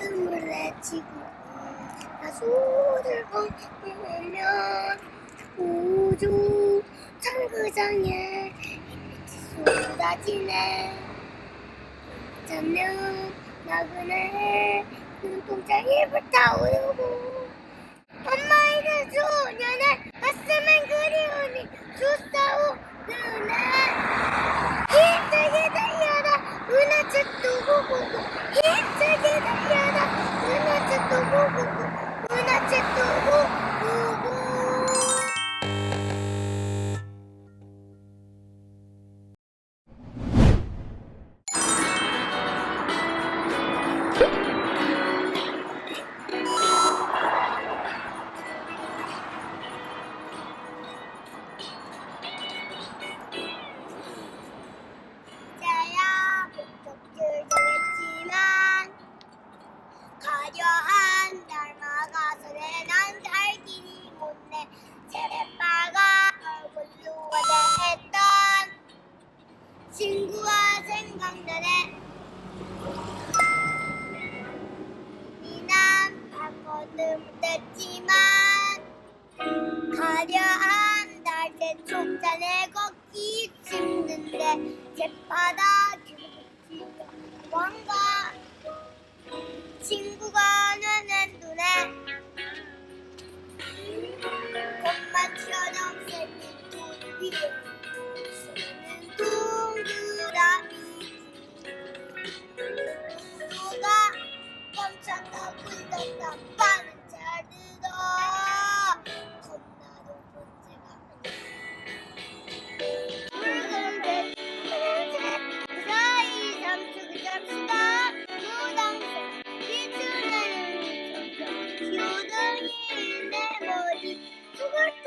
눈물을 내치고 나소를 보면 우주 창그장에 쏟아지네. 저는 나그네 눈동자 입을 타오르고 엄마 이래줘 연애 가슴엔 그리우니 주싸우 눈에. 힘들게 달려라. 은하책도 보고 힘들게 달려 은 생각나네 이난 바꿔도 못했지만 가려한 날새 촉잔에 걷기 힘든데 제바다 머리